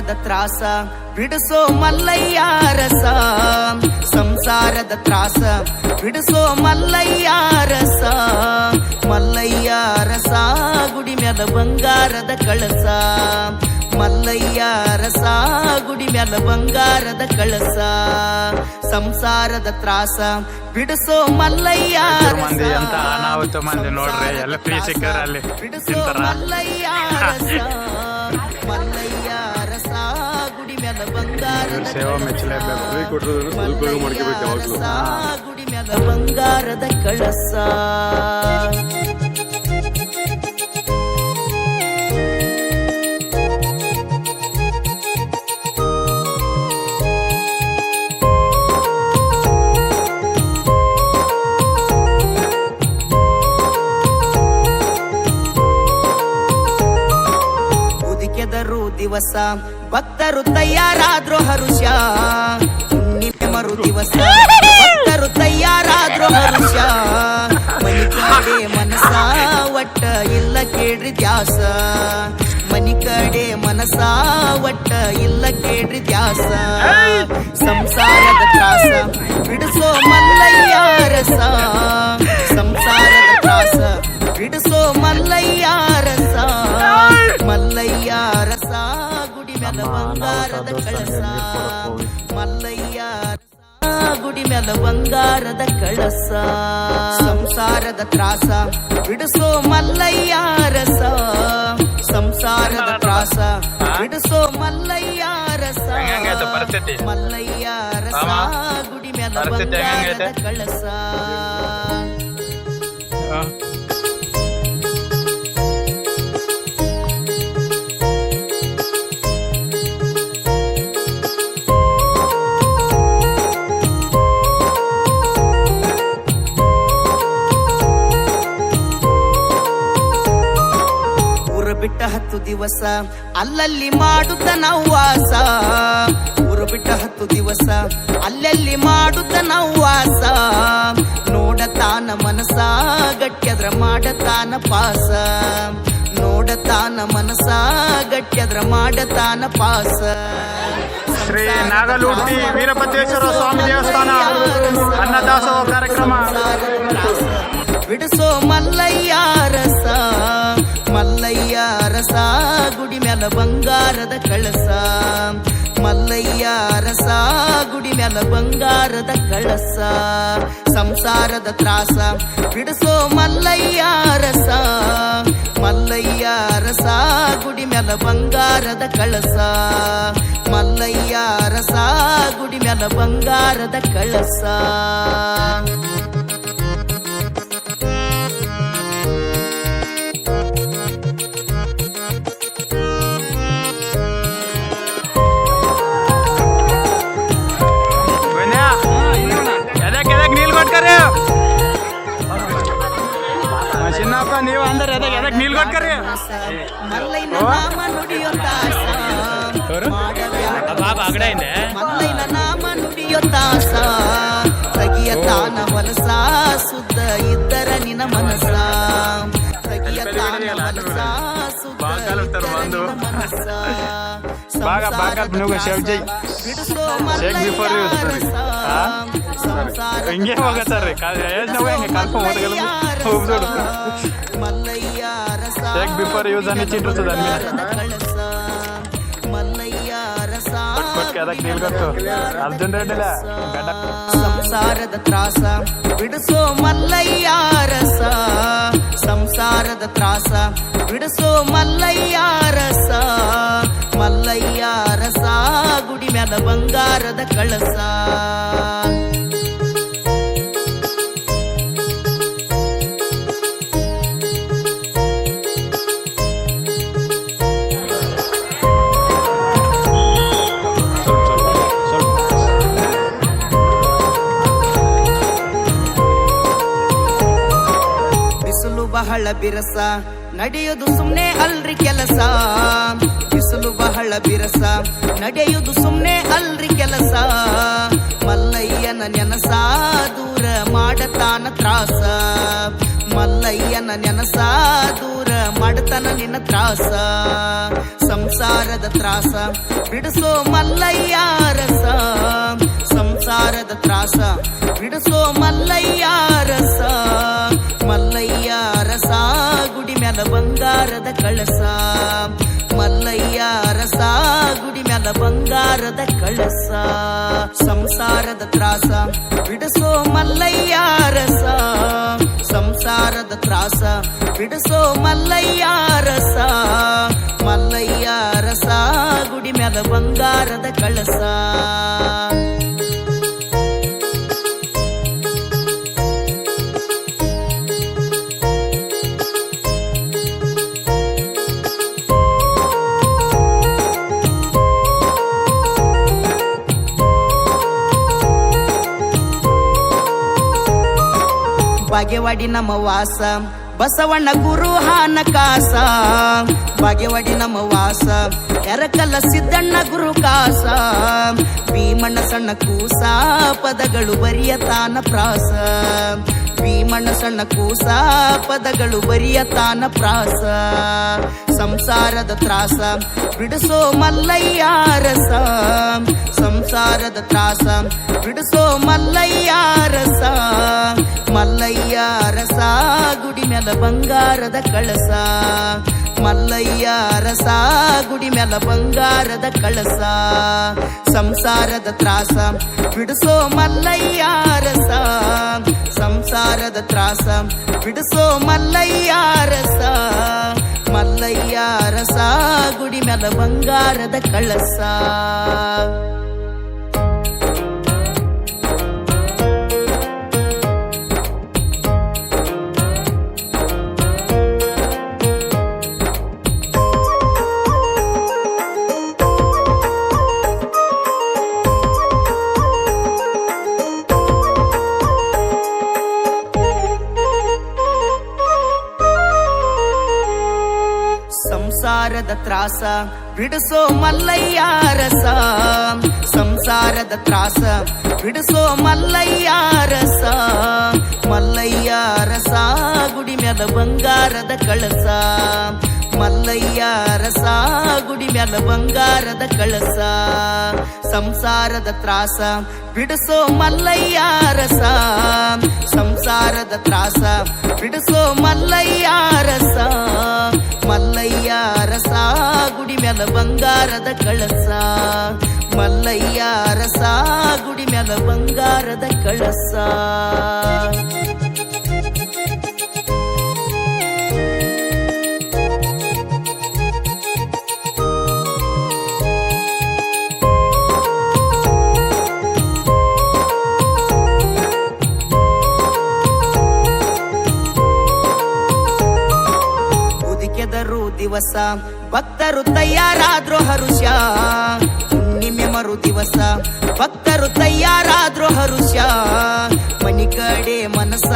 ಸಂಸಾರದ ತ್ರಾಸ ಬಿಡಿಸೋ ಮಲ್ಲಯ್ಯ ರಸ. ಸಂಸಾರದ ತ್ರಾಸ ಬಿಡಿಸೋ ಮಲ್ಲಯ್ಯ ರಸ. ಮಲ್ಲಯ್ಯ ರಸ ಗುಡಿ ಮ್ಯಾಲ ಬಂಗಾರದ ಕಳಸ. ಮಲ್ಲಯ್ಯ ರಸ ಗುಡಿ ಮ್ಯಾಲ ಬಂಗಾರದ ಕಳಸ. ಸಂಸಾರದ ತ್ರಾಸ ಬಿಡಿಸೋ ಮಲ್ಲಯ್ಯ ಮಂದಿ ಅನಾಹುತ ಮಂದಿ ನೋಡ್ರಿ, ಎಲ್ಲ ಬಿಡಿಸೋ. ಮಲ್ಲಯ್ಯ ರಸ. ಮಲ್ಲಯ್ಯ ಸೇವಾ ಮೆಚ್ಚಲೇಬೇಕು ಫ್ರೀ ಕೊಟ್ಟಿರೋದನ್ನ ಸದುಪಯೋಗ ಮಾಡ್ಕೋಬೇಕು ಯಾವಾಗ್ಲೂ. ಗುಡಿ ಮ್ಯಾಲ ಬಂಗಾರದ ಕಳಸ. ಉದಿಕೆದರು ದಿವಸ. ಭಕ್ತರು ತಯಾರಾದ್ರು ಹರುಷ ಹುಣ್ಣಿಮೆ ಮರು ದಿವಸ. ಭಕ್ತರು ತಯಾರಾದ್ರು ಹರುಷ ಮನಿ ಕಡೆ ಮನಸ ಒಟ್ಟ ಇಲ್ಲ ಕೇಳ್ರಿ ದ್ಯಾಸ ಮನಿ ಕಡೆ ಮನಸ ಒಟ್ಟ ಇಲ್ಲ ಕೇಳ್ರಿ ದ್ಯಾಸ ಸಂಸಾರದ ತ್ರಾಸ. ಬಿಡಿಸೋ ಮಲ್ಲಯ್ಯ ರಸ. ಸಂಸಾರದ ತ್ರಾಸ. ಬಿಡಿಸೋ ಮಲ್ಲಯ್ಯ ಬಂಗಾರದ ಕಳಸ ಮಲ್ಲಯ್ಯ ಗುಡಿ ಮ್ಯಾಲ ಬಂಗಾರದ ಕಳಸ, ಸಂಸಾರದ ತ್ರಾಸ, ಬಿಡಿಸೋ ಮಲ್ಲಯ್ಯ ರಸ, ಸಂಸಾರದ ತ್ರಾಸ, ಬಿಡಿಸೋ ಮಲ್ಲಯ್ಯ ರಸ ಮಲ್ಲಯ್ಯ ರಸ ಗುಡಿ ಮ್ಯಾಲ ಬಂಗಾರದ? ಕಳಸ ದಿವಸ ಅಲ್ಲಲ್ಲಿ ಮಾಡುತ್ತ ನವ್ವಾಸ ವಾಸ ಊರು ಬಿಟ್ಟ ಹತ್ತು ದಿವಸ ಅಲ್ಲಲ್ಲಿ ಮಾಡುತ್ತ ನವ್ವಾಸ ವಾಸ ನೋಡತಾನ ಮನಸ ಗಟ್ಯದ್ರ ಮಾಡತಾನ ಪಾಸ. ನೋಡತಾನ ಮನಸ ಗಟ್ಯದ್ರ ಮಾಡತಾನ ಪಾಸ. ಶ್ರೀ ನಾಗಲೂಟಿ ವೀರಭದ್ರೇಶ್ವರ ಸ್ವಾಮಿ ದೇವಸ್ಥಾನ ಅನ್ನದಾಸೋಹ ಕಾರ್ಯಕ್ರಮ. ಬಿಡಿಸೋ ಬಂಗಾರದ ಕಳಸ. ಮಲ್ಲಯ್ಯ ರಸ ಗುಡಿ ಮ್ಯಾಲ ಬಂಗಾರದ ಕಳಸ. ಸಂಸಾರದ ತ್ರಾಸ, ಬಿಡಿಸೋ ಮಲ್ಲಯ್ಯ ರಸ ಮಲ್ಲಯ್ಯ ರಸ ಗುಡಿ ಮ್ಯಾಲ ಬಂಗಾರದ ಕಳಸ. ಮಲ್ಲಯ್ಯ ರಸ ಗುಡಿ ಮ್ಯಾಲ ಬಂಗಾರದ ಕಳಸ. ಕೊಟ್ಕರಿ ಚಿನ್ನಪ್ಪ ನೀವು ಅಂದ್ರೆ ಎದಕ್ ಎದಕ್ ನೀಲ್ ಕೊಟ್ಕರಿ ನಾಮ ನುಡಿಯೋ ದಾಸ ಬಾಬಾ ಅಗಡ ಇದೆ ಮಲ್ಲೈನ ನಾಮ ನುಡಿಯೊತ್ತಾಸ ತಗಿಯ ತಾನ ಹೊಲಸ ಸುದ್ದ ಇದ್ದರ ನಿನ ಮನಸ. ಬಂದು. బాగా ಜೈ ಬಿಡಿಸೋ ಶೇಕ್ ಬಿಫೋರ್ ಯು ರಸ ಸಂಸಾರ ಹಿಂಗೆ ಹೋಗತ್ತಾರ್ರಿ ಯೋಜನೆ ಹೆಂಗೆ ಕರ್ಕೊಂಡು ಹೋದಗಲ್ಲ ರಸ ಶೇಕ್ ಬಿಫೋರ್ ಯೂಸ್ ಅನ್ನಿ ಚಿಟ್ಟಿರ್ತದ ಅರ್ಜುನ್ ರೆಡ್ಡಿಲ್ಲ ಸಂಸಾರದ ತ್ರಾಸ. ಬಿಡಿಸೋ ಮಲ್ಲಯ್ಯ ರಸ ಸಂಸಾರದ ತ್ರಾಸ. ಬಿಡಿಸೋ ಮಲ್ಲಯ್ಯ ರಸ ಮಲ್ಲಯ್ಯ ರಸ ಗುಡಿ ಮ್ಯಾಲ ಬಂಗಾರದ ಕಳಸ. ಬಿರಸ. ನಡೆಯುವುದು ಸುಮ್ನೆ ಅಲ್ರಿ ಕೆಲಸ. ಬಿಸಿಲು ಬಹಳ ಬಿರಸ. ನಡೆಯುವುದು ಸುಮ್ನೆ ಅಲ್ರಿ ಕೆಲಸ. ಮಲ್ಲಯ್ಯನ ನೆನಸ ದೂರ ಮಾಡತಾನ ತ್ರಾಸ. ಮಲ್ಲಯ್ಯನ ನೆನಸ ದೂರ ಮಾಡತನ ನಿನ್ನ ತ್ರಾಸ. ಸಂಸಾರದ ತ್ರಾಸ. ಬಿಡಿಸೋ ಮಲ್ಲಯ್ಯ ರಸ. ಸಂಸಾರದ ತ್ರಾಸ. ಬಿಡಿಸೋ ಮಲ್ಲಯ್ಯ ರಸ. ಬಂಗಾರದ ಕಳಸ. ಮಲ್ಲಯ್ಯ ರಸ ಗುಡಿ ಮ್ಯಾಲ ಬಂಗಾರದ ಕಳಸ. ಸಂಸಾರದ ತ್ರಾಸ, ಬಿಡಸೋ ಮಲ್ಲಯ್ಯ ರಸ ಸಂಸಾರದ ತ್ರಾಸ, ಬಿಡಸೋ ಮಲ್ಲಯ್ಯ ಬಾಗೇವಾಡಿ ನಮ್ಮ ವಾಸ. ಬಸವಣ್ಣ ಗುರು ಹಾನಕಾಸ ಕಾಸ. ನಮ್ಮ ವಾಸ. ಎರಕಲ್ಲ ಸಿದ್ದಣ್ಣ ಗುರು ಕಾಸ. ಭೀಮಣ್ಣ ಸಣ್ಣ ಕೂಸ. ಪದಗಳು ಬರಿಯ ತಾನ ಪ್ರಾಸ. ಭೀಮಣ್ಣ ಸಣ್ಣ ಕೂಸ, ಪದಗಳು ಬರಿಯ ತಾನ ಪ್ರಾಸ, ಸಂಸಾರದ ತ್ರಾಸ, ಬಿಡಿಸೋ ಮಲ್ಲಯ್ಯ ರಸ, ಸಂಸಾರದ ತ್ರಾಸ, ಬಿಡಿಸೋ ಮಲ್ಲಯ್ಯ ರಸ, ಮಲ್ಲಯ್ಯ ಗುಡಿ ಮೇಲೆ ಬಂಗಾರದ ಕಳಸ ಮಲ್ಲಯ್ಯ ರಸ ಗುಡಿ ಮ್ಯಾಲ ಬಂಗಾರದ ಕಳಸ, ಸಂಸಾರದ ತ್ರಾಸ. ಬಿಡಿಸೋ ಮಲ್ಲಯ್ಯ ರಸ ಸಂಸಾರದ ತ್ರಾಸ. ಬಿಡಿಸೋ ಮಲ್ಲಯ್ಯ ರಸ ಮಲ್ಲಯ್ಯ ರಸ ಗುಡಿ ಮ್ಯಾಲ ಬಂಗಾರದ ಕಳಸ. ಸಂಸಾರದ ತ್ರಾಸ ಬಿಡಿಸೋ ಮಲ್ಲಯ್ಯ ರಸ ಸಂಸಾರದ ತ್ರಾಸ ಬಿಡಿಸೋ ಮಲ್ಲಯ್ಯ ರಸ ಮಲ್ಲಯ್ಯ ರಸ ಗುಡಿ ಮ್ಯಾಲ ಬಂಗಾರದ ಕಳಸ ಮಲ್ಲಯ್ಯ, ರಸ, ಗುಡಿ ಮ್ಯಾಲ ಬಂಗಾರದ ಕಳಸ, ಸಂಸಾರದ ತ್ರಾಸ. ಬಿಡಿಸೋ ಮಲ್ಲಯ್ಯ, ರಸ, ಸಂಸಾರದ ತ್ರಾಸ. ಬಿಡಿಸೋ ಮಲ್ಲಯ್ಯ, ರಸ ಮಲ್ಲಯ್ಯ, ರಸ, ಗುಡಿ ಮ್ಯಾಲ ಬಂಗಾರದ ಕಳಸ. ಮಲ್ಲಯ್ಯ, ರಸ, ಗುಡಿ ಮ್ಯಾಲ ಬಂಗಾರದ ಕಳಸ. ದಿವಸ. ಭಕ್ತರು ತಯಾರಾದ್ರು ಹರುಷ ಹುಣ್ಣಿಮೆ ಮರು ದಿವಸ. ಭಕ್ತರು ತಯಾರಾದ್ರು ಹರುಷ ಮನಿ ಮನಸ